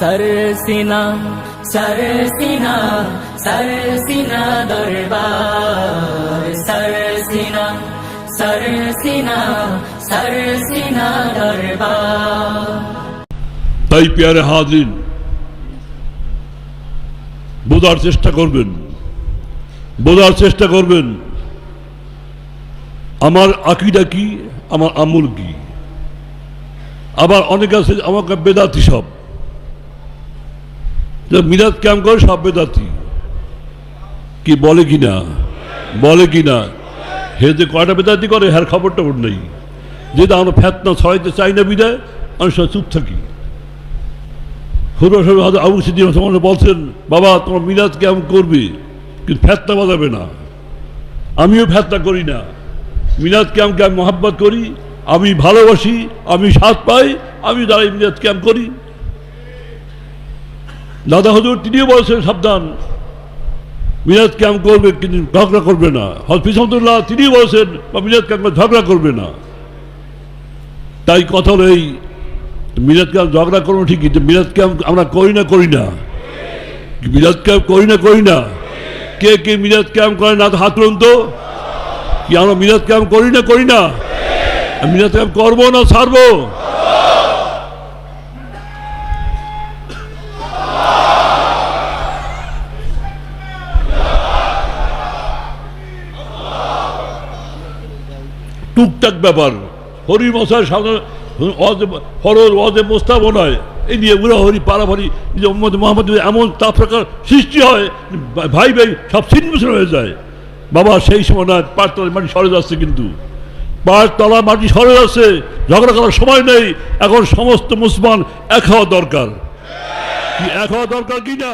सरसिना सरसिना सरसिना दरबार सरसिना सरसिना सरसिना दरबार তাই পেয়ারে হাজির বোঝার চেষ্টা করবেন বোঝার চেষ্টা করবেন আমার আকিটা কি আমার আমল কি আবার অনেক আছে আমাকে বেদাতি সব মিরাজ ক্যাম্প করে সব বেদাতি। কি বলে কি না? বলে কি না? হে যে কয়টা বেদাতি করে হ্যার খবর টবর নেই যেটা আমরা ফ্যাতনা ছড়াইতে চাই না বিদায়, আমি সব চুপ থাকি। হুরসর আবু সিদ্দিন বলছেন, বাবা, তোমার মিলাদ কেমন করবে, কিন্তু ফ্যাতনা বাজাবে না। আমিও ফ্যাতনা করি না। মিলাদ ক্যাম্পকে আমি মহাব্বত করি, আমি ভালোবাসি, আমি স্বাদ পাই আমি দাঁড়াই মিলাদ ক্যাম্প করি দাদা হজুর, তিনিও বলছেন, সাবধান। মিলাদ ক্যাম্প করবে, কিন্তু ঝগড়া করবে না। হজফিস রহমতুল্লাহ তিনিও বলছেন, বা মিলাদ ক্যাম্প ঝগড়া করবে না। তাই কথা হলো এই, মিলাদ ক্যাম্প ঝগড়া করব ঠিকই মিলাদ ক্যাম্প আমরা করি না করি না। মিলাদ ক্যাম্প করি না করি না। কে কে মিলাদ ক্যাম্প করে না, হাত তুলুন তো। কি আমরা মিলাদ ক্যাম্প করি না করি না? মিলাদ ক্যাম্প করব না, ছাড়বো? টুকটাক ব্যাপার। হরি মশাই সামনে ফরজ ওয়াজে মোস্তাবনায় এই নিয়ে উড়াহরি পারাভারি যে মোহাম্মদ এমন তাপ প্রকার সৃষ্টি হয়, ভাই ভাই সব ছিন্ন হয়ে যায়। বাবা, সেই সময় না পাঁচতলার মাটি সরে যাচ্ছে কিন্তু। পাঁচতলা মাটি সরে যাচ্ছে ঝগড়া করার সময় নেই। এখন সমস্ত মুসলমান এক হওয়া দরকার। এক হওয়া দরকার কি না?